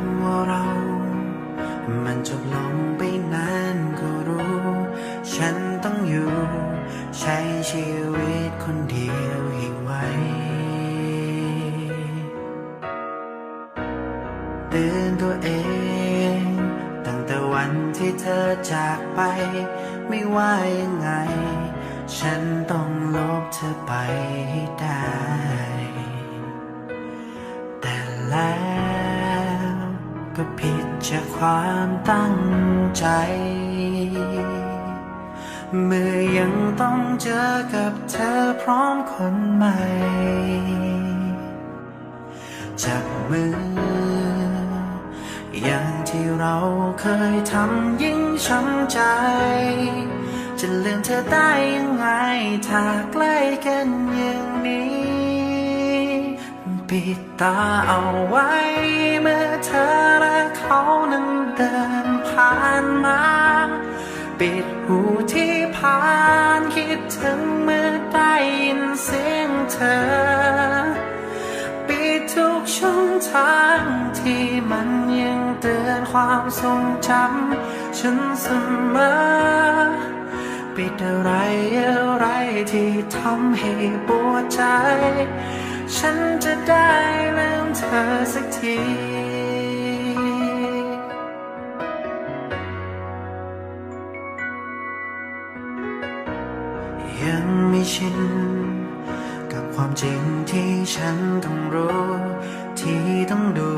ำว่าเรา มันจบลงไปนานก็รู้ ฉันต้องอยู่ ใช้ชีวิตคนเดียวให้ไวเตือนตัวเอง ตั้งแต่วันที่เธอจากไป ไม่ว่ายังไง ฉันต้องลบเธอไปให้ได้ ความตั้งใจ เมื่อยังต้องเจอกับเธอพร้อมคนใหม่ จับมือ อย่างที่เราเคยทำยิ่งช้ำใจ จะลืมเธอได้ยังไง ถ้าใกล้กันอย่างนี้ปิดตาเอาไว้เมื่อเธอ เขานั้นเดินผ่านมา ปิดหูที่ผ่านคิดถึงเมื่อได้ยินเสียงเธอ ปิดทุกช่องทางที่มันยังเตือนความทรงจำฉันเสมอ ปิดอะไรอะไรที่ทำให้ปวดใจ ฉันจะได้ลืมเธอสักที จริงที่ฉันต้องรู้ ที่ต้องดู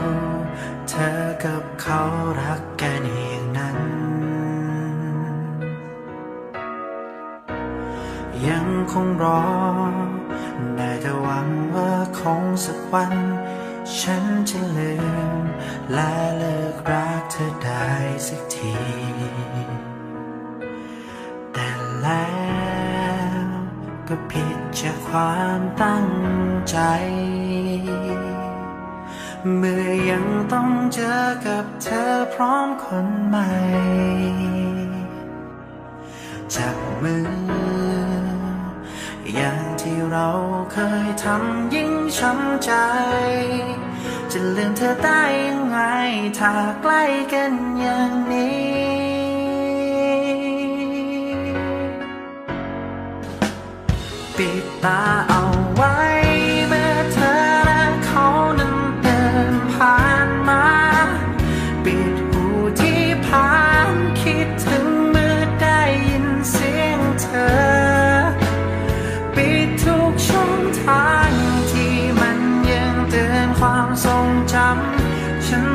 เธอกับเขารักกันอย่างนั้น ยังคงรอได้แต่หวังว่าคงสักวัน ฉันจะลืม และเลิกรักเธอได้สักที แต่แล้วก็ผิด จากความตั้งใจ เมื่อยังต้องเจอกับเธอพร้อมคนใหม่จับมือ อย่างที่เราเคยทำยิ่งช้ำใจ จะลืมเธอได้ยังไงถ้าใกล้กันอย่างนี้ ปิดตาเอาไว้เมื่อเธอและเขานั้นเดินผ่านมา ปิดหูที่ผ่านคิดถึงเมื่อได้ยินเสียงเธอ ปิดทุกช่องทางที่มันยังเตือนความทรงจำฉัน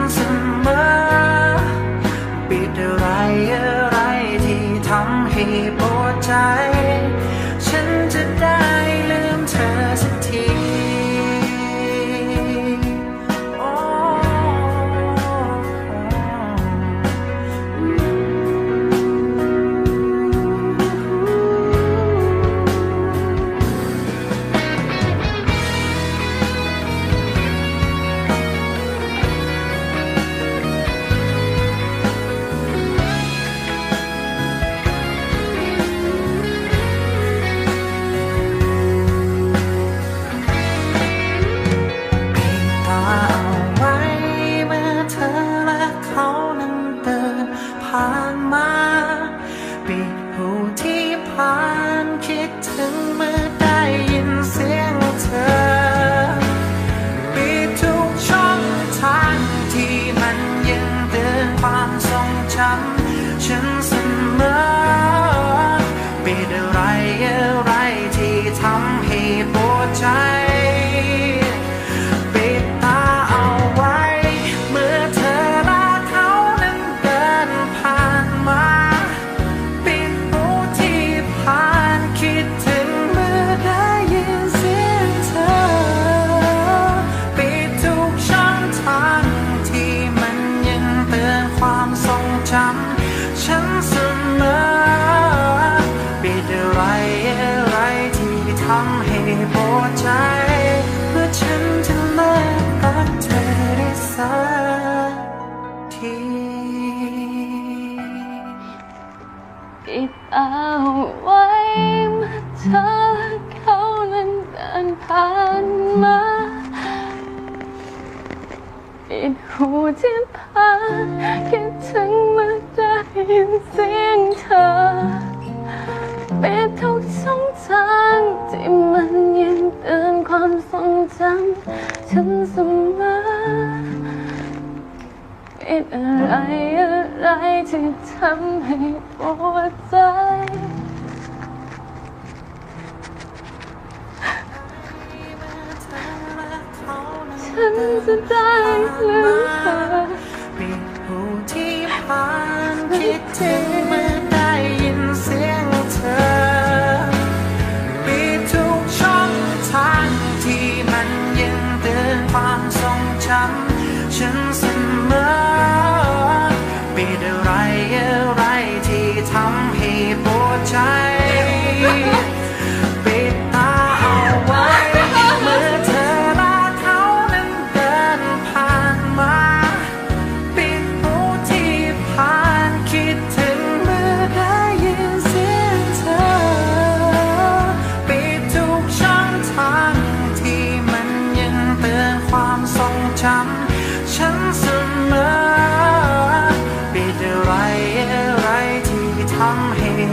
่านมาปิดหูที่ผ่านคิดถึงเมื่อได้ยินเสียงเธอปิดทุกช่องทางที่มันยังเตือนความทรงจำ โปรดใจเมื่อฉันจะเลิกรักเธอได้สักทีปิดเอาไว้เมื่อเธอเขานั้นเดินผ่านมาปิดหูที่พักคิดถึงเมื่อได้ยินเสียงเธอปิด อะไรอะไรที่ทำให้ปวดใจ ฉันจะได้หรือเธอปล่า ที่ผ่านคิดถึง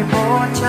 โปรดใจ